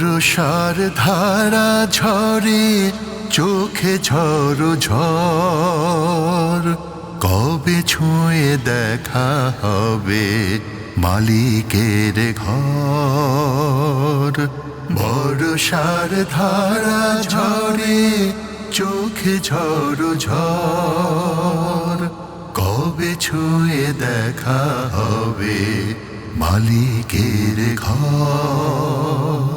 বর্ষার ধারা ঝরে, চোখে ঝড় ঝড়। কবে ছুঁয়ে দেখা হবে মালিকের ঘর? বর্ষার ধারা ঝরে, চোখে ঝড় ঝড়। কবে ছুঁয়ে দেখা হবে মালিকের ঘর?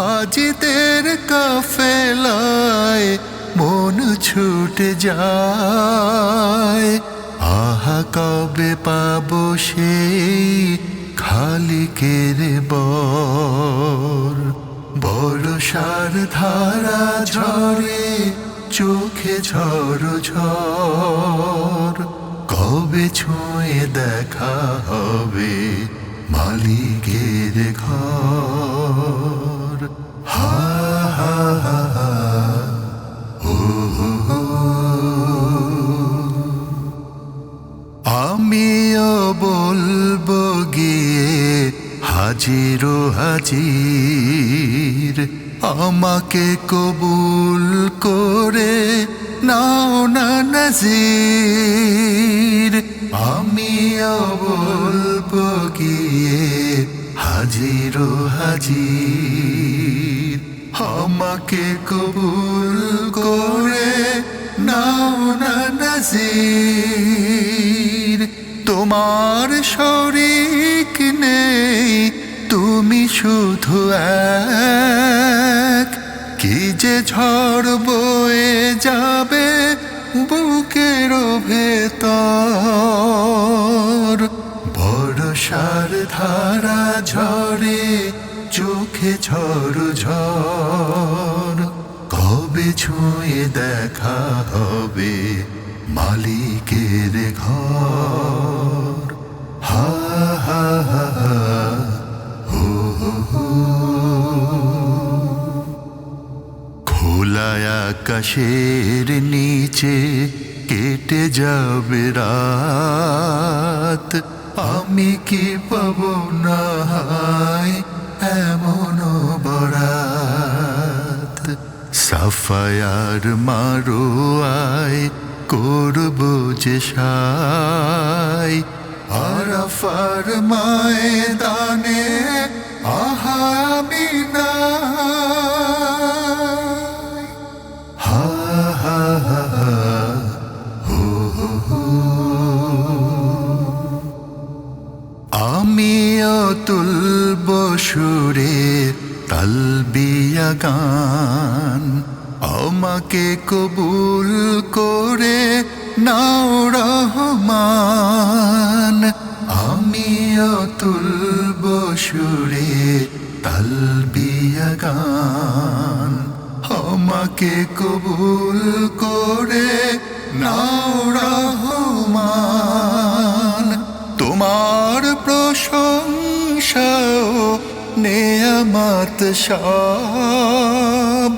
হাজিদের কাফেলায় মন ছুটে যায়। আহা, কবে পাবো সেই খালিকের বর? বর্ষার ধারা ঝরে, চোখে ঝড় ঝড়। কবে ছুঁয়ে দেখা হবে মালিকের হাজির হাজির আমাকে কবুল করে নাও না নাজির। আমিও বলব গিয়ে হাজির হাজির। আমাকে কবুল করে নাও না নাজির। তোমার তুমি শুধু এক। কি যে ঝড় বয়ে যাবে বুকের ভেতর? বর্ষার ধারা ঝরে চোখে ঝড় ঝড়। কবে ছুঁয়ে দেখা হবে মালিকের ঘর? হা হা হা। খোলা আকাশের নিচে কেটে যাবে রাত। আমি কি পাবো না হায় এমন বরাত। সাফায়ার মারো আয়, করব যে সাই আরাফার ময়দানে আহামিনা হা হা হা হা। আমিও তুলব সুরে তালবিয়া গান। আমাকে কবুল করে নাও রহমান। আমাকে কবুল করে নাও রহমান। তোমার প্রশংসাও নেয়ামত সব।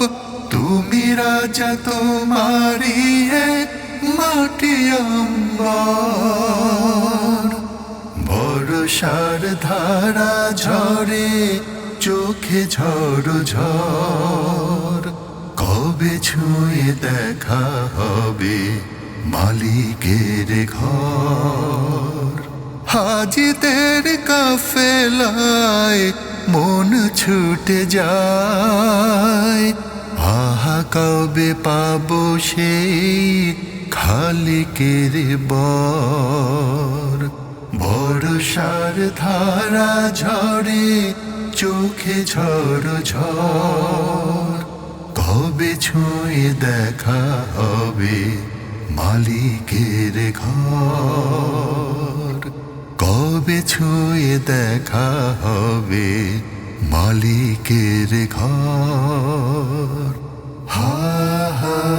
তুমি রাজা তোমারি মাটি অম্বর। বর্ষার ধারা ঝরে চোখে ঝড় ঝড়। কবে ছুঁয়ে দেখা হবে মালিকের ঘর? হাজিদের কাফেলায় মন ছুটে যায়। আহা, কবে পাবো সেই খালিকের বর? বর্ষার ধারা ঝরে চোখে ঝড় ঝড়। কবে ছুঁয়ে দেখা হবে মালিকের ঘর? কবে ছুঁয়ে দেখা হবে মালিকের ঘর? হো হো